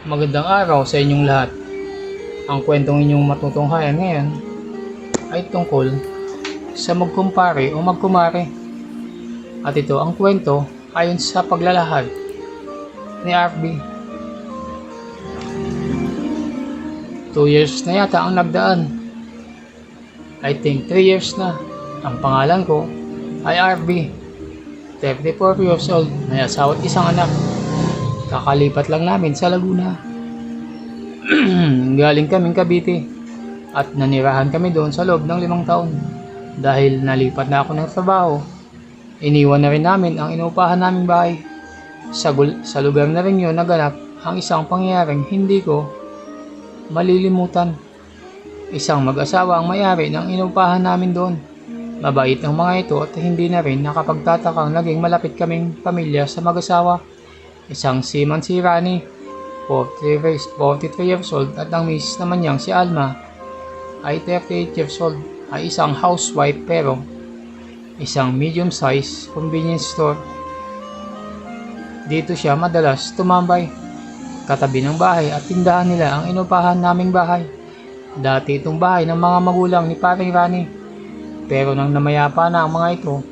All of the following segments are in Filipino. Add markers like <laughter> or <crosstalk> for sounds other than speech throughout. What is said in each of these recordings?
Magandang araw sa inyong lahat. Ang kwentong inyong matutunghayan ngayon ay tungkol sa magkumpare o magkumare. At ito ang kwento ayon sa paglalahad ni RB. Two years na yata ang nagdaan. I think 3 years na. Ang pangalan ko ay RB. 34 years old, may asawa isang anak. Kakalipat lang namin sa Laguna. <clears throat> Galing kaming Cavite at nanirahan kami doon sa loob ng limang taon. Dahil nalipat na ako ng trabaho, iniwan na rin namin ang inuupahan naming bahay. Sa, sa lugar na rin yun naganap ang isang pangyayaring hindi ko malilimutan. Isang mag-asawa ang may-ari ng inuupahan namin doon. Mabait ang mga ito at hindi na rin nakapagtatakang naging malapit kaming pamilya sa mag-asawa. Isang seaman si Rani, 43 years, 43 years old at ang misis naman niyang si Alma ay 38 years old ay isang housewife pero isang medium size convenience store. Dito siya madalas tumambay. Katabi ng bahay at tindahan nila ang inupahan naming bahay. Dati itong bahay ng mga magulang ni Paring Rani. Pero nang namayapa na ang mga ito,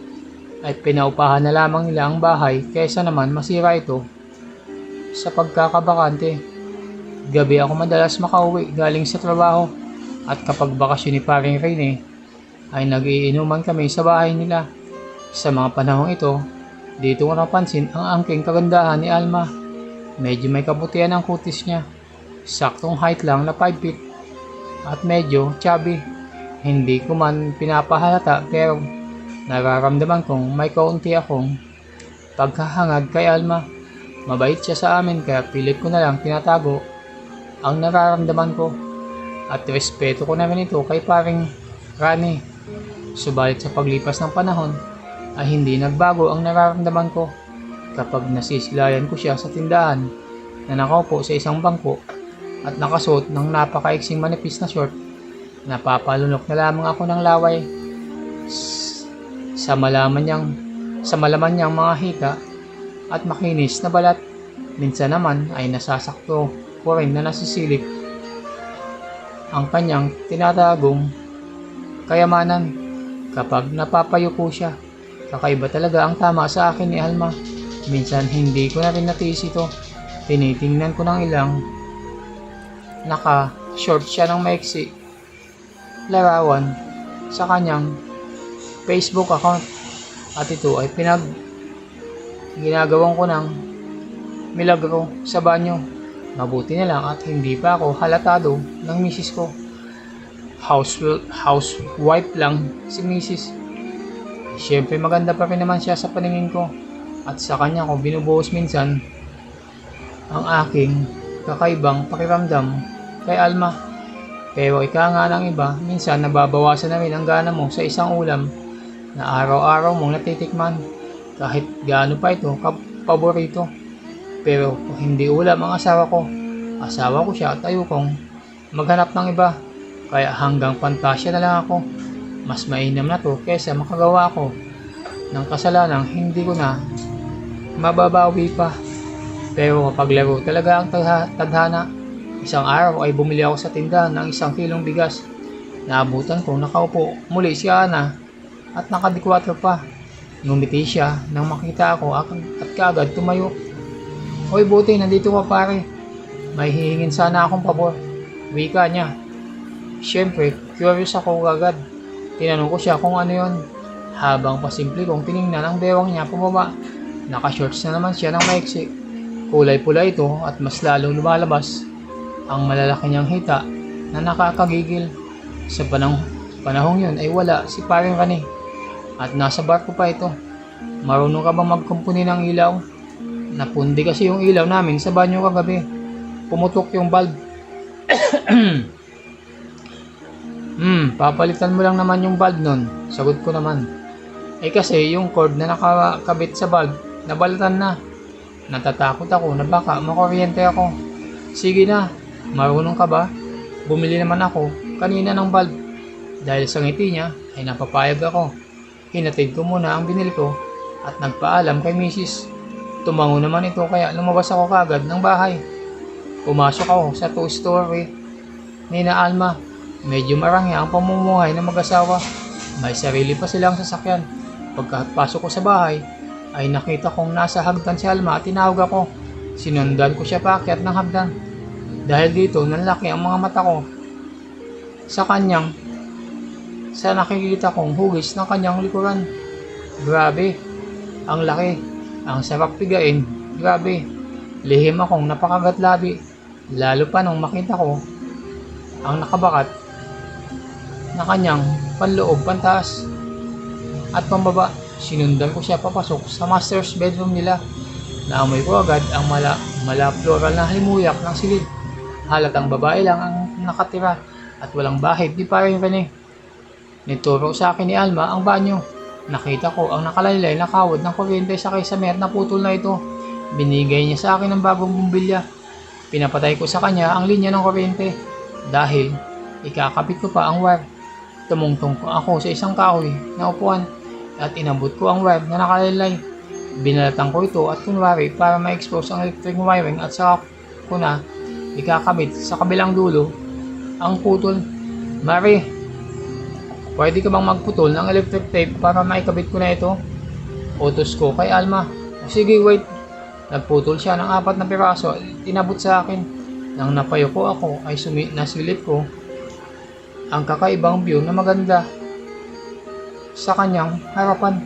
ay pinaupahan na lamang nila ang bahay kaysa naman masira ito sa pagkakabakante. Gabi ako madalas makauwi galing sa trabaho at kapag bakasyon ni paring Rene ay nagiinuman kami sa bahay nila. Sa mga panahong ito, dito ko napansin ang angking kagandahan ni Alma. Medyo may kabutihan ang kutis niya. Saktong height lang na 5 feet at medyo chubby. Hindi ko man pinapahalata pero nararamdaman kong may kaunti akong pagkahangad kay Alma. Mabait siya sa amin kaya pilit ko na lang tinatago. Ang nararamdaman ko at respeto ko na rin ito kay paring Rani. Subalit sa paglipas ng panahon ay hindi nagbago ang nararamdaman ko. Kapag nasisilayan ko siya sa tindahan na nakaupo sa isang bangko at nakasuot ng napakaiksing manipis na short napapalunok na lamang ako ng laway. Sa malaman niyang sa malaman niyang mga hika at makinis na balat. Minsan naman ay nasasakto ko rin na nasisilip ang kanyang tinatagong kayamanan kapag napapayuko siya. Kakaiba talaga ang tama sa akin ni Alma. Minsan hindi ko na rin natiis ito. Tinitingnan ko ng ilang naka-short siya ng maiksi larawan sa kanyang Facebook account at ito ay pinag ginagawan ko ng milagro sa banyo. Mabuti na lang at hindi pa ako halatado ng misis ko. House, housewife lang si misis. Siyempre maganda pa rin naman siya sa paningin ko at sa kanya ko binubuhos minsan ang aking kakaibang pakiramdam kay Alma. Pero ika nga ng iba, minsan nababawasan na rin ang gana mo sa isang ulam na araw-araw mong natitikman kahit gaano pa ito paborito. Pero hindi ulam ang asawa ko, asawa ko siya at ayokong maghanap ng iba. Kaya hanggang pantasya na lang ako. Mas mainam na to kaysa makagawa ko ng kasalanang hindi ko na mababawi pa. Pero kapag laro talaga ang tadha- tadhana, isang araw ay bumili ako sa tindahan ng isang kilong bigas. Naabutan ko nakaupo muli si Ana at nakadikwatro pa. Ngumiti siya nang makita ako ak- at kaagad tumayo. Hoy buti, nandito ka pare. May hihingin sana akong pabor. Wika niya. Siyempre, curious ako agad. Tinanong ko siya kung ano yon. Habang pasimple kong tiningnan ang bewang niya pumaba. Naka-shorts na naman siya ng maiksi. Kulay pula ito at mas lalong lumalabas ang malalaki niyang hita na nakakagigil. Sa panahon, panahong yun ay wala si paring Rani at nasa barko pa ito. Marunong ka bang magkumpuni ng ilaw? Napundi kasi yung ilaw namin sa banyo kagabi. Pumutok yung bulb. <clears throat> Hmm, papalitan mo lang naman yung bulb nun. Sagot ko naman. Eh kasi yung cord na nakakabit sa bulb, nabalatan na. Natatakot ako na baka makuryente ako. Sige na, marunong ka ba? Bumili naman ako kanina ng bulb. Dahil sa ngiti niya ay napapayag ako. Hinatid ko muna ang binili ko at nagpaalam kay Mrs. Tumango naman ito kaya lumabas ako kagad ng bahay. Pumasok ako sa two-story ni na Alma. Medyo marangya ang pamumuhay ng mag-asawa. May sarili pa silang sasakyan. Pagkapasok ko sa bahay, ay nakita kong nasa hagdan si Alma at tinawag ako. Sinundan ko siya paakyat ng hagdan. Dahil dito, nanlaki ang mga mata ko. Sa kanyang, sa nakikita kong hugis ng kanyang likuran. Grabe, ang laki, ang sarap pigain, grabe. Lihim akong napakagatlabi, lalo pa nung makita ko ang nakabakat na kanyang panloob, pantaas at pambaba. Sinundan ko siya papasok sa master's bedroom nila. Naamoy ko agad ang mala, mala floral na halimuyak ng silid. Halatang babae lang ang nakatira at walang bahid di paring Rene. Nituro sa akin ni Alma ang banyo. Nakita ko ang nakalaylay na kawad ng kuryente sa kasamer na putol na ito. Binigay niya sa akin ng bagong bumbilya. Pinapatay ko sa kanya ang linya ng kuryente dahil ikakapit ko pa ang wire. Tumungtong ko ako sa isang kahoy na upuan at inabot ko ang wire na nakalaylay. Binalatan ko ito at kunwari para ma-expose ang electric wiring at saka ko na ikakabit sa kabilang dulo ang putol. Mari, pwede ka bang magputol ng electric tape para maikabit ko na ito? Utos ko kay Alma. Sige, wait. Nagputol siya ng apat na piraso at tinabot sa akin. Nang napayo ko ako ay sumi nasilip ko ang kakaibang view na maganda sa kanyang harapan.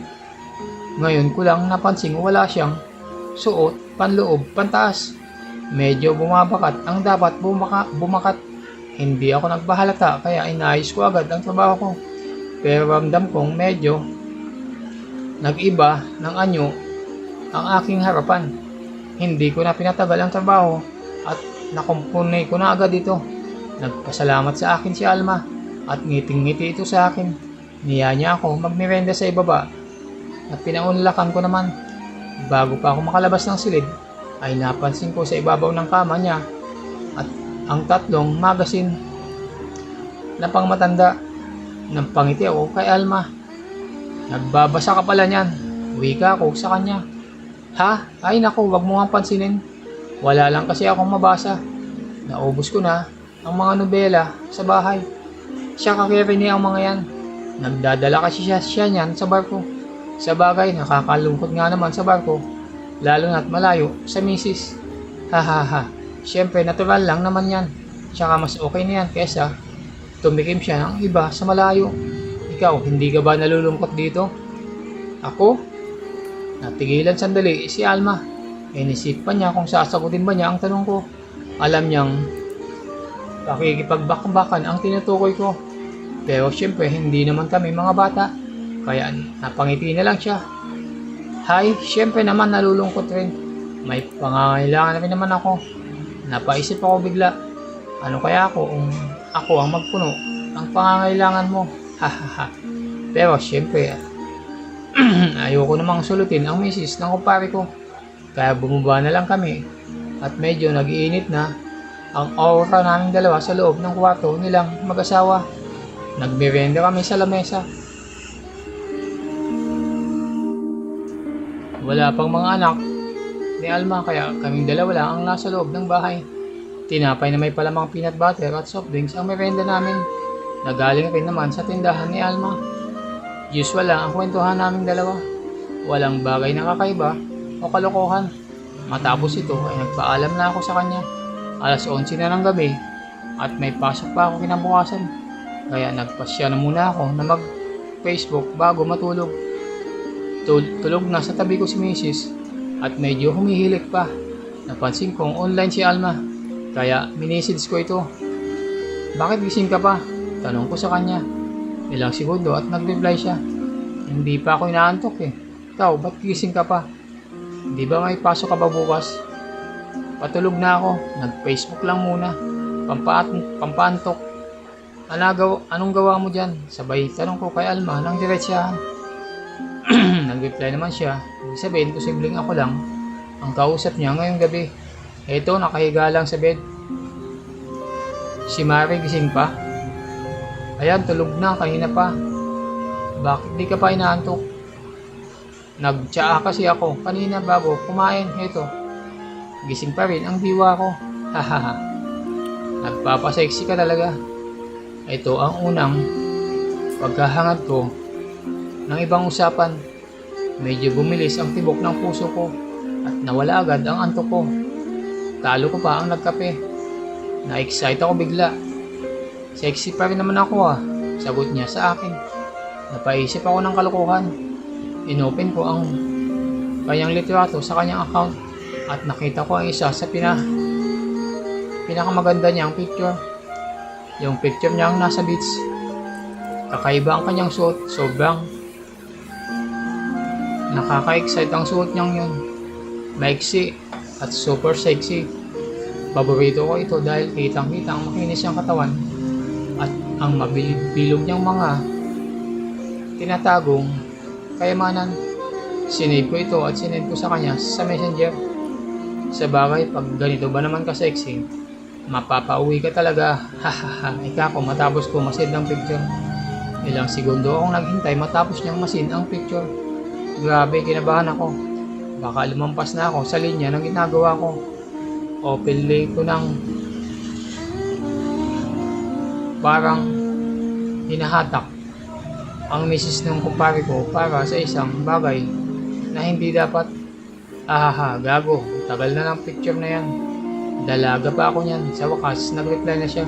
Ngayon ko lang napansing wala siyang suot, panloob, pantaas. Medyo bumabakat ang dapat bumaka, bumakat. Hindi ako nagbahalata kaya inayos ko agad ang trabaho ko. Pero ramdam kong medyo nag-iba ng anyo ang aking harapan. Hindi ko na pinatagal ang trabaho at nakumpunay ko na agad ito. Nagpasalamat sa akin si Alma at ngiting-ngiti ito sa akin. Niya niya ako magmirenda sa ibaba at pinaunlakan ko naman. Bago pa ako makalabas ng silid, ay napansin ko sa ibabaw ng kama niya at ang tatlong magasin na pangmatanda. Nang pangiti ako kay Alma. Nagbabasa ka pala niyan. Wika ako sa kanya. Ha? Ay naku, wag mo nga pansinin. Wala lang kasi akong mabasa. Naubos ko na ang mga nobela sa bahay. Siya kakirini ang mga yan. Nagdadala kasi siya, siya niyan sa barko. Sa bagay, nakakalungkot nga naman sa barko. Lalo na't malayo sa misis. Ha ha ha. Siyempre, natural lang naman yan. Tsaka mas okay na yan kesa tumikim siya ng iba sa malayo. Ikaw, hindi ka ba nalulungkot dito? Ako? Natigilan sandali si Alma. Inisipan niya kung sasagutin ba niya ang tanong ko. Alam niyang pakikipagbakbakan ang tinutukoy ko. Pero syempre hindi naman kami mga bata. Kaya napangiti na lang siya. Hay, syempre naman nalulungkot rin. May pangangailangan na rin naman ako. Napaisip ako bigla. Ano kaya ako kung ako ang magpuno ng pangangailangan mo? Hahaha. Pero syempre, <clears throat> ayoko namang sulutin ang misis ng kumpare ko. Kaya bumaba na lang kami. At medyo nag-iinit na ang aura naming dalawa sa loob ng kwarto nilang mag-asawa. Nagmerenda kami sa lamesa. Wala pang mga anak ni Alma kaya kaming dalawa lang ang nasa loob ng bahay. Tinapay na may palamang peanut butter at soft drinks ang merenda namin. Nagaling rin naman sa tindahan ni Alma. Usual lang ang kwentuhan naming dalawa. Walang bagay na kakaiba o kalokohan. Matapos ito ay nagpaalam na ako sa kanya. Alas 11 na ng gabi at may pasok pa ako kinabukasan. Kaya nagpasya na muna ako na mag Facebook bago matulog. Tul- tulog na sa tabi ko si Mrs. at medyo humihilik pa. Napansin kong online si Alma. Kaya minisage ko ito. Bakit gising ka pa? Tanong ko sa kanya. Ilang segundo at nag-reply siya. Hindi pa ako inaantok eh. Ikaw, ba't gising ka pa? Di ba may pasok ka ba bukas? Patulog na ako. Nag-Facebook lang muna. Pampaat pampantok. Anagaw, anong gawa mo dyan? Sabay tanong ko kay Alma ng diretsyahan. <clears throat> Nag-reply naman siya. Ibig sabihin, posibleng ako lang ang kausap niya ngayong gabi. Eto, nakahiga lang sa bed. Si Mari gising pa. Ayan, tulog na, kanina pa. Bakit di ka pa inaantok? Nagtsaa kasi ako kanina bago kumain. Eto, gising pa rin ang diwa ko. Hahaha. Nagpapasexy ka talaga. Ito ang unang pagkahangad ko ng ibang usapan. Medyo bumilis ang tibok ng puso ko at nawala agad ang antok ko. Talo ko pa ang nagkape. Na-excite ako bigla. Sexy pa rin naman ako ah. Sagot niya sa akin. Napaisip ako ng kalokohan. Inopen ko ang kanyang litrato sa kanyang account at nakita ko ang isa sa pina pinakamaganda niyang picture. Yung picture niya ang nasa beach. Kakaiba ang kanyang suot. Sobrang nakaka-excite ang suot niyang yun. Maiksi at super sexy. Paborito ko ito dahil kitang-kita ang makinis niyang katawan at ang mabilib-bilog niyang mga tinatagong kayamanan. Sinave ko ito at sinend ko sa kanya sa messenger. Sa bagay, pag ganito ba naman ka-sexy, mapapauwi ka talaga. Hahaha, ika ko matapos ko masin ang picture. Ilang segundo akong naghintay matapos niyang masin ang picture. Grabe, kinabahan ako. Baka lumampas na ako. Sa linya ng ginagawa ko. Open lay ko ng parang hinahatak ang misis ng kumpare ko para sa isang bagay na hindi dapat ahaha gago tagal na ng picture na yan. Dalaga pa ako niyan. Sa wakas nag-reply na siya.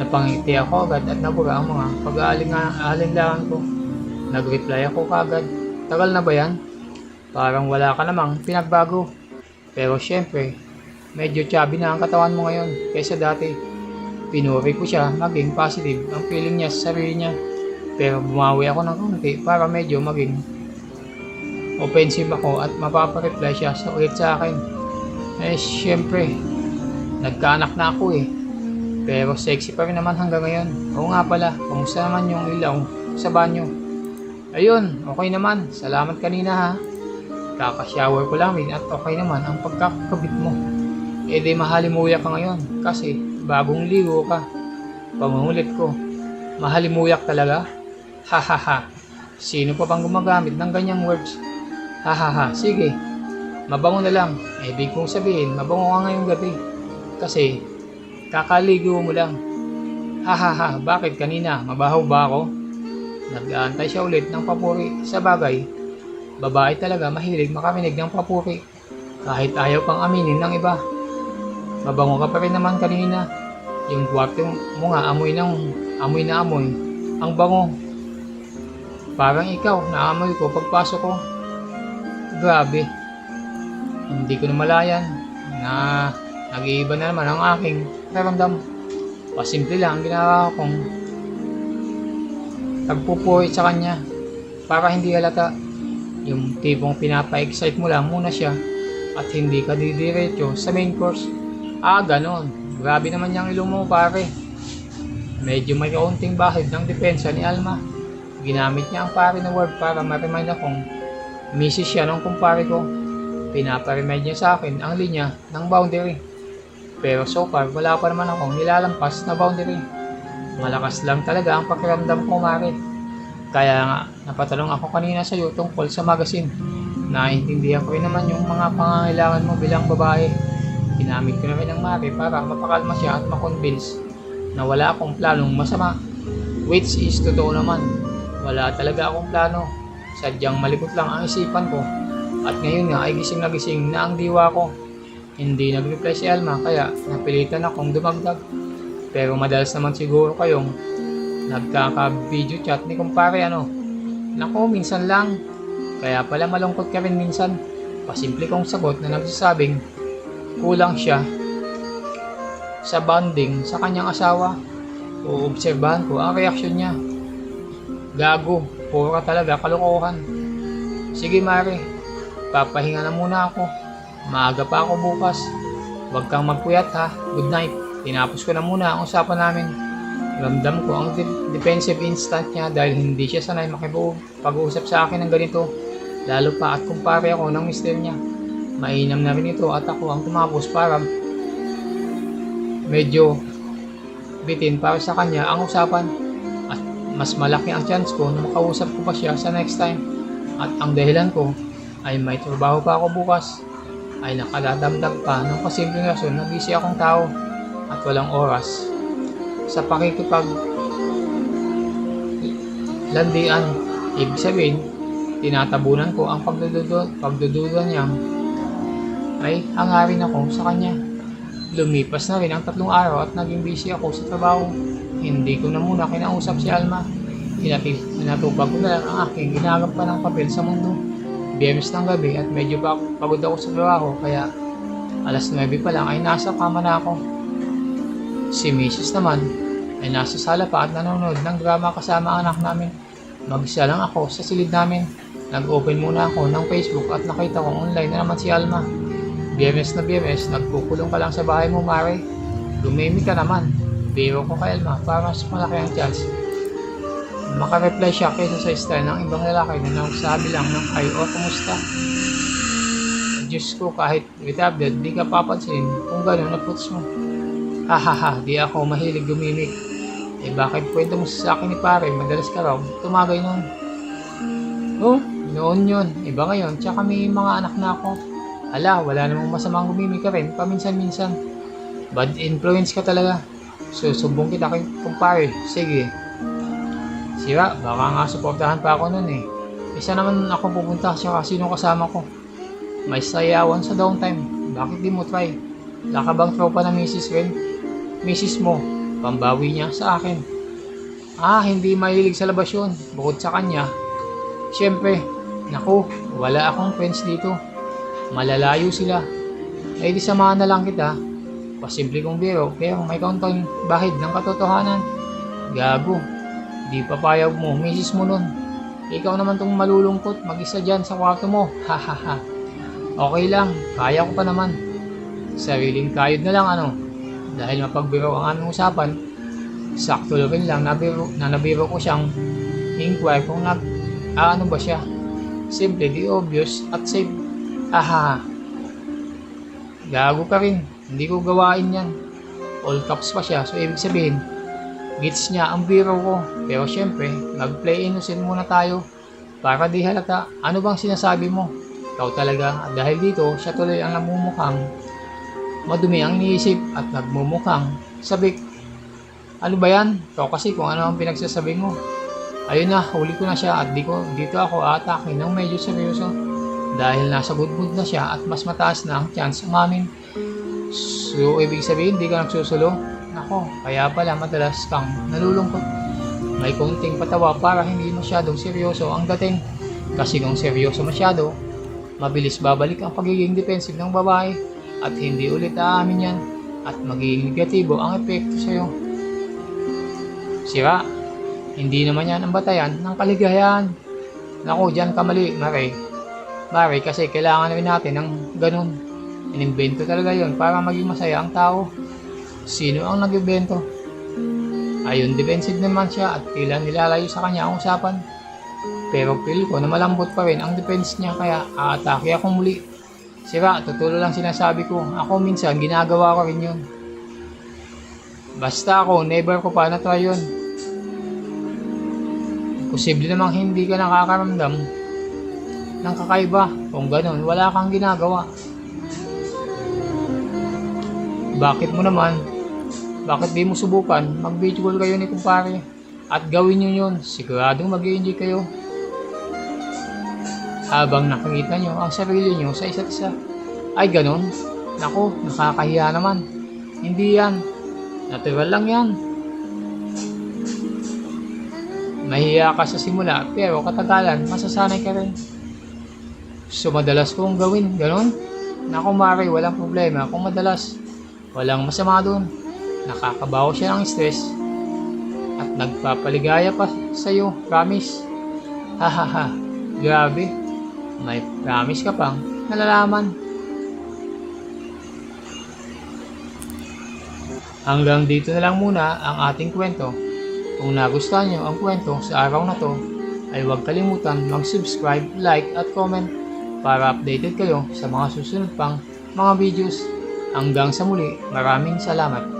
Napangiti ako agad at nabura ang mga pag-aalinlangan ko. Nag-reply ako kagad tagal na ba yan? Parang wala ka namang pinagbago pero syempre medyo chubby na ang katawan mo ngayon kaysa dati pinuri ko siya maging positive ang feeling niya sa sarili niya pero bumawi ako ng konti para medyo maging offensive ako at mapapareply siya sa ulit sa akin. Eh, syempre, nagkaanak na ako eh. Pero sexy pa rin naman hanggang ngayon. Oo nga pala, kamusta naman yung ilaw sa banyo? Ayun, okay naman. Salamat kanina ha. Kakashower ko lang rin at okay naman ang pagkakabit mo. Eh di mahalimuyak ka ngayon kasi bagong ligo ka. Pangungulit ko. Mahalimuyak talaga? Hahaha. Sino pa bang gumagamit ng ganyang words? Hahaha, sige. Mabango na lang. Eh, ibig kong sabihin, mabango ka ngayong gabi. Kasi, kakaligo mo lang. Hahaha, bakit kanina? Mabahaw ba ako? Nag-aantay siya ulit ng papuri. Sa bagay, babae talaga mahilig makarinig ng papuri. Kahit ayaw pang aminin ng iba. Mabango ka pa rin naman kanina. Yung kwarto mo nga, amoy ng, amoy na amoy. Ang bango. Parang ikaw, naamoy ko pagpasok ko. Grabe. Hindi ko na malayan na nag-iiba na naman ang aking naramdam. Pasimple lang ang ginawa kong tagpupuhi sa kanya para hindi halata. Yung tipong pinapa-excite mo lang muna siya at hindi ka didiretso sa main course. Ah, ganon. Grabe naman yung ilong mo pare. Medyo may kaunting bahid ng depensa ni Alma. Ginamit niya ang pare na word para ma-remind akong misis siya ng kumpare ko. Pinapa-remind niya sa akin ang linya ng boundary. Pero so far, wala pa naman akong nilalampas na boundary. Malakas lang talaga ang pakiramdam ko, Mare. Kaya nga, napatanong ako kanina sa iyo tungkol sa magazine. Naiintindihan ko rin naman yung mga pangangailangan mo bilang babae. Ginamit ko na rin ang Mare para mapakalma siya at makonvince na wala akong planong masama. Which is totoo naman. Wala talaga akong plano. Sadyang malikot lang ang isipan ko. At ngayon nga ay gising na gising na ang diwa ko. Hindi nag-reply si Alma kaya napilitan akong dumagdag. Pero madalas naman siguro kayong nagkaka-video chat ni kumpare ano. Nako, minsan lang. Kaya pala malungkot ka rin minsan. Pasimple kong sagot na nagsasabing kulang siya sa bonding sa kanyang asawa. Uobserbahan ko ang reaksyon niya. Gago, puro ka talaga kalokohan. Sige Mare, papahinga na muna ako. Maaga pa ako bukas. Huwag kang magpuyat ha. Good night. Tinapos ko na muna ang usapan namin. Ramdam ko. Ang de- defensive instant niya dahil hindi siya sanay makipag-uusap sa akin ng ganito. Lalo pa at kumpare ako ng mister niya. Mainam na rin ito at ako ang tumapos para medyo bitin para sa kanya ang usapan. At mas malaki ang chance ko na makausap ko pa siya sa next time. At ang dahilan ko ay may trabaho pa ako bukas. Ay nakadadamdam pa ng pasimpleng rason na busy akong tao at walang oras sa pakikipag landian. Ibig sabihin, tinatabunan ko ang pagdududo, pagdududa niya ay hangarin ako sa kanya. Lumipas na rin ang tatlong araw at naging busy ako sa trabaho. Hindi ko na muna kinausap si Alma. Hinatupag ko na lang ang aking ginagap pa ng papel sa mundo. Biyernes ng gabi at medyo pa pagod ako sa trabaho kaya alas 9 pa lang ay nasa kama na ako. Si Mrs. naman ay nasa sala pa at nanonood ng drama kasama ang anak namin. Mag-isa lang ako sa silid namin. Nag-open muna ako ng Facebook at nakita kong online na naman si Alma. Biyernes na biyernes, nagkukulong ka lang sa bahay mo, Mare. Lumimi ka naman. Biro ko kay Alma para mas malaki ang chance. Makareply siya kaysa sa style ng ibang lalaki na nagsabi lang ng hi o kumusta. Diyos ko kahit update, di ka papansin kung gano'n na puts mo. Hahaha, di ako mahilig gumimik. Eh bakit kwento mo sa akin ni pare, madalas ka raw, tumagay noon. Oh, noon yun. Iba ngayon, tsaka may mga anak na ako. Ala, wala namang masamang gumimik ka rin, paminsan-minsan. Bad influence ka talaga. Susubong kita kay kumpare. Sige. Sira, baka nga suportahan pa ako noon eh. Isa naman ako pupunta siya sino kasama ko. May sayawan sa downtime. Bakit di mo try? Wala ka bang tropa na misis rin? Misis mo, pambawi niya sa akin. Ah, hindi mahilig sa labas yun. Bukod sa kanya. Siyempre, naku, wala akong friends dito. Malalayo sila. Eh di samahan na lang kita. Pasimple kong biro, pero may kaunting bahid ng katotohanan. Gago, di papayag mo, misis mo nun. Ikaw naman tong malulungkot, mag-isa dyan sa kwarto mo. <laughs> Hahaha. okay lang, kaya ko pa naman. Sariling kayod na lang ano. Dahil mapagbiro ang aming usapan, sakto rin lang nabiro, na nabiro ko siyang inquire kung nag, ah, ano ba siya. Simple, di obvious, at safe. Aha. Gago ka rin. Hindi ko gawain yan. All caps pa siya. So, ibig sabihin, gets niya ang biro ko. Pero syempre, mag-play innocent muna tayo. Para di halata, ano bang sinasabi mo? Ikaw talaga. Dahil dito, siya tuloy ang namumukhang madumi ang iniisip at nagmumukhang sabik. Ano ba yan? Ikaw kasi kung ano ang pinagsasabi mo. Ayun na, huli ko na siya at di ko, dito ako atake ng medyo seryoso. Dahil nasa mood na siya at mas mataas na ang chance umamin. So, ibig sabihin, di ka nagsusulo? Nako, kaya pala madalas kang nalulungkot. May konting patawa para hindi masyadong seryoso ang dating. Kasi kung seryoso masyado, mabilis babalik ang pagiging defensive ng babae at hindi ulit aamin yan at magiging negatibo ang epekto sa'yo. Sira, hindi naman yan ang batayan ng kaligayahan. Naku, dyan ka mali, Mare. Mare, kasi kailangan rin natin ng ganun. Inimbento talaga yon para maging masaya ang tao. Sino ang nag-ibento? Ayun, defensive naman siya at tila nilalayo sa kanya ang usapan. Pero feel ko na malambot pa rin ang defense niya kaya aatake ako muli. Sira, tutulo lang sinasabi ko. Ako minsan, ginagawa ko rin yun. Basta ako, never ko pa na-try yun. Posible namang hindi ka nakakaramdam ng kakaiba. Kung ganun, wala kang ginagawa. Bakit mo naman? Bakit di mo subukan? Mag-video call kayo ni kumpare. At gawin nyo yun. Siguradong mag enjoy kayo. Habang nakikita nyo ang sarili nyo sa isa't isa. Ay ganun? Nako, nakakahiya naman. Hindi yan. Natural lang yan. Mahiya ka sa simula, pero katagalan, masasanay ka rin. So, madalas kong gawin, ganun. Naku, Mari, walang problema. Kung madalas, walang masama doon. Nakakabawa siya ng stress. At nagpapaligaya pa sa'yo, promise. Hahaha, grabe. May promise ka pang nalalaman. Hanggang dito na lang muna ang ating kwento. Kung nagustuhan nyo ang kwento sa araw na to, ay huwag kalimutan mag-subscribe, like at comment para updated kayo sa mga susunod pang mga videos. Hanggang sa muli, maraming salamat.